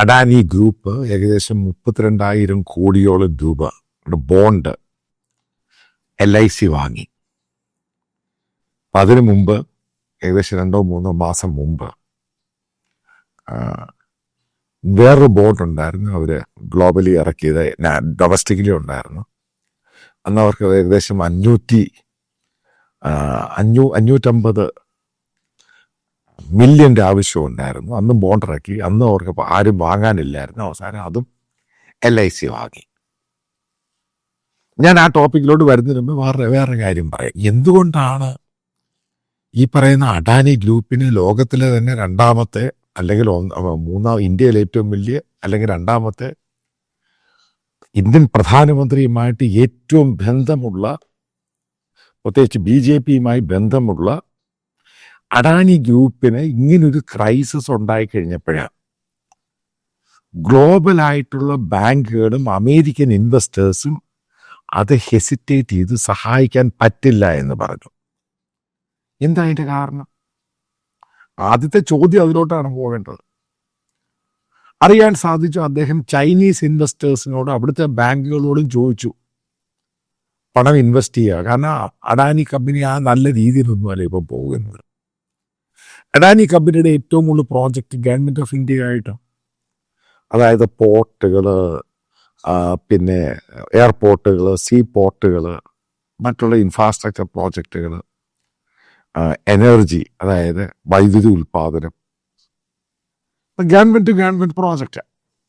Adani group ഏകദേശം മുപ്പത്തിരണ്ടായിരം കോടിയോളം രൂപ ബോണ്ട് എൽ ഐ സി വാങ്ങി. അപ്പം അതിനു മുമ്പ് ഏകദേശം രണ്ടോ മൂന്നോ മാസം മുമ്പ് വേറൊരു ബോണ്ട് ഉണ്ടായിരുന്നു. അവർ ഗ്ലോബലി ഇറക്കിയത് ഡൊമസ്റ്റിക്കലി ഉണ്ടായിരുന്നു. അന്ന് അവർക്ക് ഏകദേശം അഞ്ഞൂറ്റി അഞ്ഞൂ അഞ്ഞൂറ്റമ്പത് മില്യന്റെ ആവശ്യം ഉണ്ടായിരുന്നു. അന്നും ബോണ്ടറാക്കി അന്നും അവർക്ക് ആരും വാങ്ങാനില്ലായിരുന്നു. അവസാനം അതും എൽ ഐ സി വാങ്ങി. ഞാൻ ആ ടോപ്പിക്കിലോട്ട് വരുന്നതിന് മുമ്പ് വേറെ വേറെ കാര്യം പറയാം. എന്തുകൊണ്ടാണ് ഈ പറയുന്ന അഡാനി ഗ്രൂപ്പിന് ലോകത്തിലെ തന്നെ രണ്ടാമത്തെ അല്ലെങ്കിൽ മൂന്നാം ഇന്ത്യയിലെ ഏറ്റവും വലിയ അല്ലെങ്കിൽ രണ്ടാമത്തെ ഇന്ത്യൻ പ്രധാനമന്ത്രിയുമായിട്ട് ഏറ്റവും ബന്ധമുള്ള പ്രത്യേകിച്ച് ബി ജെ പിയുമായി ബന്ധമുള്ള അഡാനി ഗ്രൂപ്പിന് ഇങ്ങനൊരു ക്രൈസിസ് ഉണ്ടായി കഴിഞ്ഞപ്പോഴാണ്. ഗ്ലോബലായിട്ടുള്ള ബാങ്കുകളും അമേരിക്കൻ ഇൻവെസ്റ്റേഴ്സും അത് ഹെസിറ്റേറ്റ് ചെയ്ത് സഹായിക്കാൻ പറ്റില്ല എന്ന് പറഞ്ഞു. എന്താ അതിന്റെ കാരണം? ആദ്യത്തെ ചോദ്യം അതിലോട്ടാണ് പോകേണ്ടത്. അറിയാൻ സാധിച്ചു അദ്ദേഹം ചൈനീസ് ഇൻവെസ്റ്റേഴ്സിനോട് അവിടുത്തെ ബാങ്കുകളോടും ചോദിച്ചു. പണം ഇൻവെസ്റ്റ് ചെയ്യുക. കാരണം അഡാനി കമ്പനി ആ നല്ല രീതിയിലൊന്നുമല്ല ഇപ്പം പോകുന്നത്. അഡാനി കമ്പനിയുടെ ഏറ്റവും കൂടുതൽ പ്രോജക്റ്റ് ഗവൺമെന്റ് ഓഫ് ഇന്ത്യ ആയിട്ടാണ് അതായത് പോർട്ടുകൾ പിന്നെ എയർപോർട്ടുകൾ സീ പോർട്ടുകൾ മറ്റുള്ള ഇൻഫ്രാസ്ട്രക്ചർ പ്രോജക്റ്റുകൾ എനർജി അതായത് വൈദ്യുതി ഉൽപാദനം ടു ഗവൺമെന്റ് പ്രോജക്റ്റ്